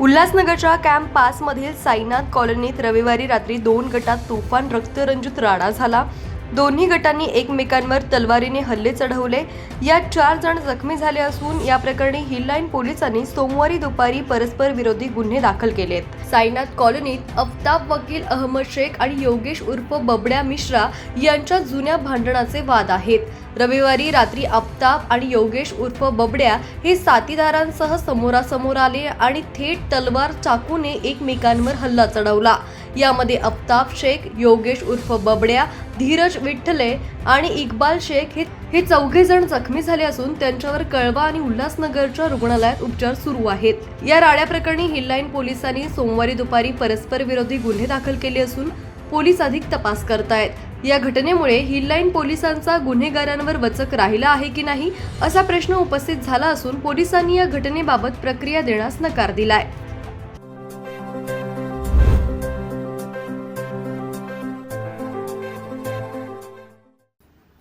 उल्हासनगरच्या कॅम्प पासमधील साईनाथ कॉलनीत रविवारी रात्री दोन गटात तुफान रक्तरंजित राडा झाला. दोन्ही गटांनी एकमेकांवर तलवारीने हल्ले चढवले. यात चार जण जखमी झाले असून या प्रकरणी हिललाईन पोलिसांनी सोमवारी दुपारी परस्पर विरोधी गुन्हे दाखल केलेत. साईनाथ कॉलनीत अफताब वकील अहमद शेख आणि योगेश उर्फ बबड्या मिश्रा यांच्या जुन्या भांडणाचे वाद आहेत. रविवारी रात्री अफ्ताब आणि योगेश उर्फ बबड्या हे साथीदारांसह समोरासमोर आले आणि थेट तलवार चाकूने एकमेकांवर हल्ला चढवला. यामध्ये अफताब शेख योगेश उर्फ बबड्या धीरज विठ्ठले आणि इक्बाल शेख हे हे चौघे जण जखमी झाले असून त्यांच्यावर कळवा आणि उल्हासनगरच्या रुग्णालयात उपचार सुरू आहेत. या राड्या प्रकरणी हिललाईन पोलिसांनी सोमवारी दुपारी परस्पर विरोधी गुन्हे दाखल केले असून पोलीस अधिक तपास करतायत. या घटनेमुळे हिललाईन पोलिसांचा गुन्हेगारांवर वचक राहिला आहे की नाही असा प्रश्न उपस्थित झाला असून पोलिसांनी या घटनेबाबत प्रक्रिया देण्यास नकार दिलाय.